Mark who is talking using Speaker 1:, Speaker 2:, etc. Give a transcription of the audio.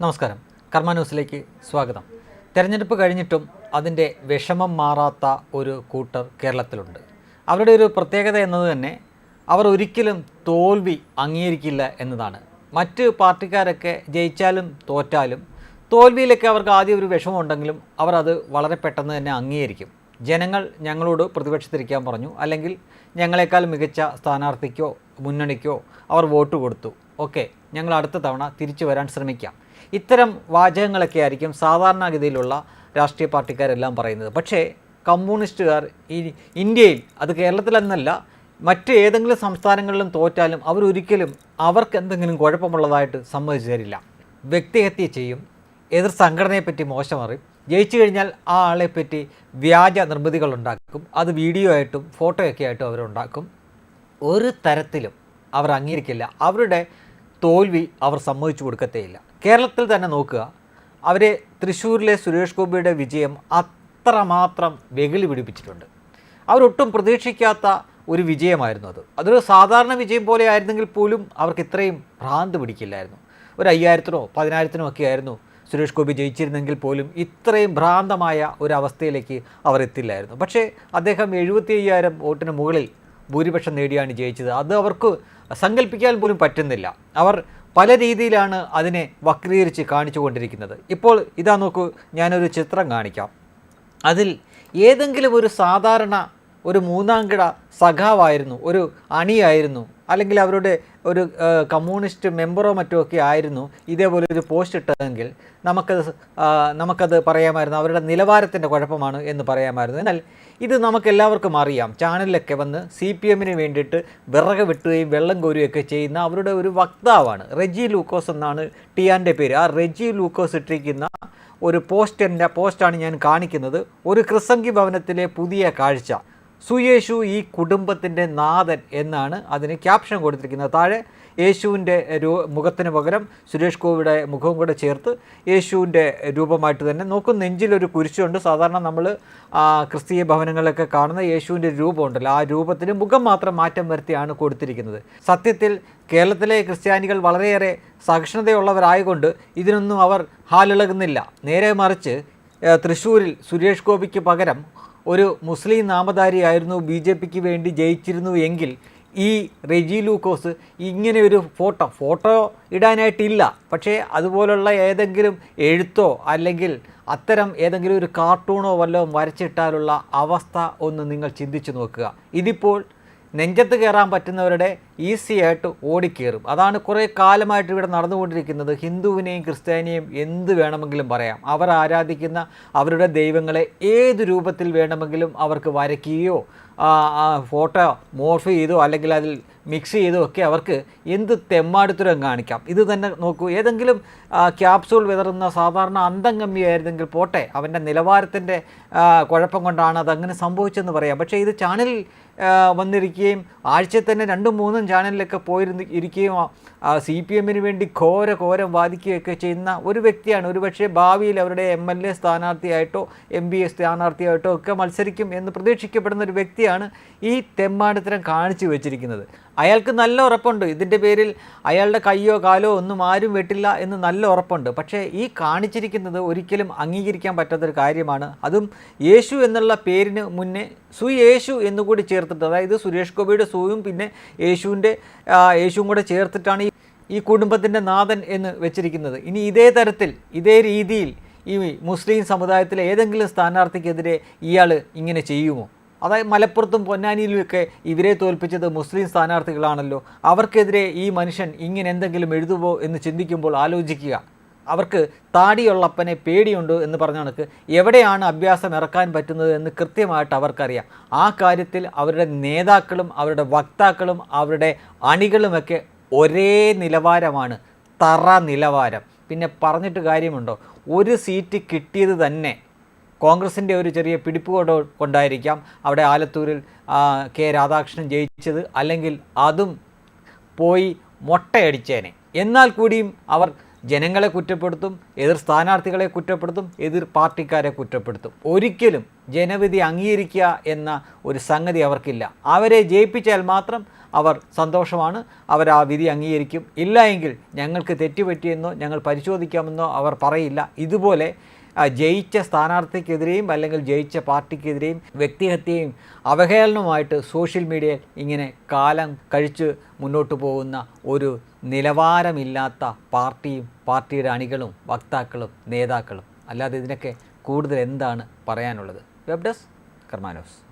Speaker 1: നമസ്കാരം. കർമ്മ ന്യൂസിലേക്ക് സ്വാഗതം. തെരഞ്ഞെടുപ്പ് കഴിഞ്ഞിട്ടും അതിന്റെ വിഷമം മാറാത്ത ഒരു കൂട്ടർ കേരളത്തിലുണ്ട്. അവരുടെ ഒരു പ്രത്യേകത എന്നത് തന്നെ അവർ ഒരിക്കലും തോൽവി അംഗീകരിക്കില്ല എന്നതാണ്. മറ്റ് പാർട്ടിക്കാരൊക്കെ ജയിച്ചാലും തോറ്റാലും തോൽവിയിലൊക്കെ അവർക്ക് ആദ്യം ഒരു വിഷമമുണ്ടെങ്കിലും അവർ അത് വളരെ പെട്ടെന്ന് തന്നെ അംഗീകരിക്കും. ജനങ്ങൾ ഞങ്ങളോട് പ്രതിപക്ഷത്തിരിക്കാൻ പറഞ്ഞു. അല്ലെങ്കിൽ ഞങ്ങളെക്കാൾ മികച്ച സ്ഥാനാർത്ഥിക്കോ മുന്നണിക്കോ അവർ വോട്ട് കൊടുത്തു. ഓക്കെ ഞങ്ങൾ അടുത്ത തവണ തിരിച്ചു വരാൻ ശ്രമിക്കാം. ഇത്തരം വാചകങ്ങളൊക്കെ ആയിരിക്കും സാധാരണഗതിയിലുള്ള രാഷ്ട്രീയ പാർട്ടിക്കാരെല്ലാം പറയുന്നത്. പക്ഷേ കമ്മ്യൂണിസ്റ്റുകാർ ഈ ഇന്ത്യയിൽ അത് കേരളത്തിലെന്നല്ല മറ്റ് ഏതെങ്കിലും സംസ്ഥാനങ്ങളിലും തോറ്റാലും അവരൊരിക്കലും അവർക്ക് എന്തെങ്കിലും കുഴപ്പമുള്ളതായിട്ട് സമ്മതിച്ചു തരില്ല. വ്യക്തിഹത്യ ചെയ്യും എതിർ സംഘടനയെപ്പറ്റി മോശം അറിയും ജയിച്ചു കഴിഞ്ഞാൽ ആ ആളെപ്പറ്റി വ്യാജ നിർമ്മിതികൾ ഉണ്ടാക്കും അത് വീഡിയോ ആയിട്ടും ഫോട്ടോയൊക്കെ ആയിട്ടും അവരുണ്ടാക്കും. ഒരു തരത്തിലും അവർ അംഗീകരിക്കില്ല. അവരുടെ തോൽവി അവർ സമ്മതിച്ചു കൊടുക്കത്തേയില്ല. കേരളത്തിൽ തന്നെ നോക്കുക അവരെ തൃശ്ശൂരിലെ സുരേഷ് ഗോപിയുടെ വിജയം അത്രമാത്രം വെകിളി പിടിപ്പിച്ചിട്ടുണ്ട്. അവരൊട്ടും പ്രതീക്ഷിക്കാത്ത ഒരു വിജയമായിരുന്നു അത്. അതൊരു സാധാരണ വിജയം പോലെ ആയിരുന്നെങ്കിൽ പോലും അവർക്ക് ഇത്രയും ഭ്രാന്ത് പിടിക്കില്ലായിരുന്നു. ഒരു അയ്യായിരത്തിനോ പതിനായിരത്തിനോ ഒക്കെ ആയിരുന്നു സുരേഷ് ഗോപി ജയിച്ചിരുന്നെങ്കിൽ പോലും ഇത്രയും ഭ്രാന്തമായ ഒരു അവസ്ഥയിലേക്ക് അവർ എത്തില്ലായിരുന്നു. പക്ഷേ അദ്ദേഹം എഴുപത്തി അയ്യായിരം വോട്ടിന് മുകളിൽ ഭൂരിപക്ഷം നേടിയാണ് ജയിച്ചത്. അത് അവർക്ക് സങ്കല്പിക്കാൻ പോലും പറ്റുന്നില്ല. അവർ പല രീതിയിലാണ് അതിനെ വക്രീകരിച്ച് കാണിച്ചു കൊണ്ടിരിക്കുന്നത്. ഇപ്പോൾ ഇതാ നോക്കൂ ഞാനൊരു ചിത്രം കാണിക്കാം. അതിൽ ഏതെങ്കിലും ഒരു സാധാരണ ഒരു മൂന്നാംകിട സഖാവായിരുന്നു ഒരു അണിയായിരുന്നു അല്ലെങ്കിൽ അവരുടെ ഒരു കമ്മ്യൂണിസ്റ്റ് മെമ്പറോ മറ്റോ ഒക്കെ ആയിരുന്നു ഇതേപോലെ ഒരു പോസ്റ്റ് ഇട്ടതെങ്കിൽ നമുക്കത് നമുക്കത് പറയാമായിരുന്നു അവരുടെ നിലവാരത്തിന്റെ കുഴപ്പമാണ് എന്ന് പറയാമായിരുന്നു. എന്നാൽ ഇത് നമുക്കെല്ലാവർക്കും അറിയാം ചാനലിലൊക്കെ വന്ന് സി പി എമ്മിന് വേണ്ടിയിട്ട് വിറക് വെട്ടുകയും വെള്ളം കോരുകയൊക്കെ ചെയ്യുന്ന അവരുടെ ഒരു വക്താവാണ് റെജി ലൂക്കോസ് എന്നാണ് ടിയാന്റെ പേര്. ആ റെജി ലൂക്കോസ് ഇട്ടിരിക്കുന്ന ഒരു പോസ്റ്ററിന്റെ പോസ്റ്റാണ് ഞാൻ കാണിക്കുന്നത്. ഒരു ക്രിസംഗി ഭവനത്തിലെ പുതിയ കാഴ്ച. സുയേശു ഈ കുടുംബത്തിന്റെ നാഥൻ എന്നാണ് അതിന് ക്യാപ്ഷൻ കൊടുത്തിരിക്കുന്നത്. താഴെ യേശുവിന്റെ രൂ മുഖത്തിന് പകരം സുരേഷ് ഗോപിയുടെ മുഖവും കൂടെ ചേർത്ത് യേശുവിന്റെ രൂപമായിട്ട് തന്നെ നോക്കും. നെഞ്ചിലൊരു കുരിശുണ്ട്. സാധാരണ നമ്മൾ ക്രിസ്തീയ ഭവനങ്ങളിലൊക്കെ കാണുന്ന യേശുവിന്റെ രൂപമുണ്ടല്ലോ. ആ രൂപത്തിന് മുഖം മാത്രം മാറ്റം വരുത്തിയാണ് കൊടുത്തിരിക്കുന്നത്. സത്യത്തിൽ കേരളത്തിലെ ക്രിസ്ത്യാനികൾ വളരെയേറെ സഹിഷ്ണുതയുള്ളവരായതുകൊണ്ട് ഇതിനൊന്നും അവർ ഹാലിളകുന്നില്ല. നേരെ മറിച്ച് തൃശ്ശൂരിൽ സുരേഷ് ഗോപിക്ക് പകരം ഒരു മുസ്ലിം നാമധാരിയായിരുന്നു ബി ജെ പിക്ക് വേണ്ടി ജയിച്ചിരുന്നു എങ്കിൽ ഈ റെജി ലൂക്കോസ് ഇങ്ങനെ ഒരു ഫോട്ടോ ഫോട്ടോ ഇടാനായിട്ടില്ല. പക്ഷേ അതുപോലുള്ള ഏതെങ്കിലും എഴുത്തോ അല്ലെങ്കിൽ അത്തരം ഏതെങ്കിലും ഒരു കാർട്ടൂണോ വല്ലതും വരച്ചിട്ടാലുള്ള അവസ്ഥ ഒന്ന് നിങ്ങൾ ചിന്തിച്ചു നോക്കുക. ഇതിപ്പോൾ നെഞ്ചത്ത് കയറാൻ പറ്റുന്നവരുടെ ഈസി ആയിട്ട് ഓടിക്കേറും. അതാണ് കുറേ കാലമായിട്ട് ഇവിടെ നടന്നുകൊണ്ടിരിക്കുന്നത്. ഹിന്ദുവിനെയും ക്രിസ്ത്യാനിയെയും എന്ത് വേണമെങ്കിലും പറയാം. അവർ ആരാധിക്കുന്ന അവരുടെ ദൈവങ്ങളെ ഏത് രൂപത്തിൽ വേണമെങ്കിലും അവർക്ക് വരയ്ക്കുകയോ ഫോട്ടോ മോർഫ് ചെയ്തോ അല്ലെങ്കിൽ അതിൽ മിക്സ് ചെയ്തോ ഒക്കെ അവർക്ക് എന്ത് തെമ്മാടുത്തരം കാണിക്കാം. ഇത് തന്നെ നോക്കൂ ഏതെങ്കിലും ക്യാപ്സൂൾ വിതറുന്ന സാധാരണ അന്തംഗമ്മി ആയിരുന്നെങ്കിൽ പോട്ടെ അവന്റെ നിലവാരത്തിന്റെ കുഴപ്പം കൊണ്ടാണ് അതങ്ങനെ സംഭവിച്ചെന്ന് പറയാം. പക്ഷേ ഇത് ചാനലിൽ വന്നിരിക്കുകയും ആഴ്ചയിൽ തന്നെ രണ്ടും മൂന്നും ചാനലിലൊക്കെ പോയിരുന്ന് ഇരിക്കുകയും സി പി എമ്മിന് വേണ്ടി ഘോര ഘോരം വാദിക്കുകയൊക്കെ ചെയ്യുന്ന ഒരു വ്യക്തിയാണ്. ഒരുപക്ഷെ ഭാവിയിൽ അവരുടെ എം എൽ എ സ്ഥാനാർത്ഥിയായിട്ടോ എം പി എ സ്ഥാനാർത്ഥിയായിട്ടോ ഒക്കെ മത്സരിക്കും എന്ന് പ്രതീക്ഷിക്കപ്പെടുന്ന ഒരു വ്യക്തിയാണ് ഈ തെമ്മാടിത്തരം കാണിച്ചു വെച്ചിരിക്കുന്നത്. അയാൾക്ക് നല്ല ഉറപ്പുണ്ട്. ഇതിന്റെ പേരിൽ അയാളുടെ കയ്യോ കാലോ ഒന്നും ആരും വെട്ടില്ല എന്ന് നല്ല ഉറപ്പുണ്ട്. പക്ഷേ ഈ കാണിച്ചിരിക്കുന്നത് ഒരിക്കലും അംഗീകരിക്കാൻ പറ്റാത്തൊരു കാര്യമാണ്. അതും യേശു എന്നുള്ള പേരിന് മുന്നേ സുയേശു എന്നുകൂടി ചേർത്തിട്ട് അതായത് സുരേഷ് ഗോപിയുടെ സുവും പിന്നെ യേശുവിന്റെ യേശുവും കൂടെ ചേർത്തിട്ടാണ് ഈ ഈ കുടുംബത്തിന്റെ നാഥൻ എന്ന് വെച്ചിരിക്കുന്നത്. ഇനി ഇതേ തരത്തിൽ ഇതേ രീതിയിൽ ഈ മുസ്ലിം സമുദായത്തിലെ ഏതെങ്കിലും സ്ഥാനാർത്ഥിക്കെതിരെ ഇയാൾ ഇങ്ങനെ ചെയ്യുമോ? അതായത് മലപ്പുറത്തും പൊന്നാനിയിലുമൊക്കെ ഇവരെ തോൽപ്പിച്ചത് മുസ്ലിം സ്ഥാനാർത്ഥികളാണല്ലോ. അവർക്കെതിരെ ഈ മനുഷ്യൻ ഇങ്ങനെ എന്തെങ്കിലും എഴുതുമോ എന്ന് ചിന്തിക്കുമ്പോൾ ആലോചിക്കുക. അവർക്ക് താടിയുള്ളപ്പനെ പേടിയുണ്ട് എന്ന് പറഞ്ഞ കണക്ക് എവിടെയാണ് അഭ്യാസം ഇറക്കാൻ പറ്റുന്നത് എന്ന് കൃത്യമായിട്ട് അവർക്കറിയാം. ആ കാര്യത്തിൽ അവരുടെ നേതാക്കളും അവരുടെ വക്താക്കളും അവരുടെ അണികളുമൊക്കെ ഒരേ നിലവാരമാണ് തറ നിലവാരം. പിന്നെ പറഞ്ഞിട്ട് കാര്യമുണ്ടോ? ഒരു സീറ്റ് കിട്ടിയത് തന്നെ കോൺഗ്രസിന്റെ ഒരു ചെറിയ പിടിപ്പ് കൊണ്ട് കൊണ്ടായിരിക്കാം അവിടെ ആലത്തൂരിൽ കെ രാധാകൃഷ്ണൻ ജയിച്ചത്. അല്ലെങ്കിൽ അതും പോയി മൊട്ടയടിച്ചേനെ. എന്നാൽ കൂടിയും അവർ ജനങ്ങളെ കുറ്റപ്പെടുത്തും എതിർ സ്ഥാനാർത്ഥികളെ കുറ്റപ്പെടുത്തും എതിർ പാർട്ടിക്കാരെ കുറ്റപ്പെടുത്തും. ഒരിക്കലും ജനവിധി അംഗീകരിക്കുക എന്ന ഒരു സംഗതി അവർക്കില്ല. അവരെ ജയിപ്പിച്ചാൽ മാത്രം അവർ സന്തോഷമാണ്. അവർ ആ വിധി അംഗീകരിക്കും. ഇല്ല എങ്കിൽ ഞങ്ങൾക്ക് തെറ്റുപറ്റിയെന്നോ ഞങ്ങൾ പരിശോധിക്കാമെന്നോ അവർ പറയില്ല. ഇതുപോലെ ജയിച്ച സ്ഥാനാർത്ഥിക്കെതിരെയും അല്ലെങ്കിൽ ജയിച്ച പാർട്ടിക്കെതിരെയും വ്യക്തിഹത്യയും അവഹേളനവുമായിട്ട് സോഷ്യൽ മീഡിയയിൽ ഇങ്ങനെ കാലം കഴിച്ച് മുന്നോട്ട് പോകുന്ന ഒരു നിലവാരമില്ലാത്ത പാർട്ടിയും പാർട്ടിയുടെ അണികളും വക്താക്കളും നേതാക്കളും. അല്ലാതെ ഇതിനൊക്കെ കൂടുതൽ എന്താണ് പറയാനുള്ളത്? Web desk കർമാനോസ്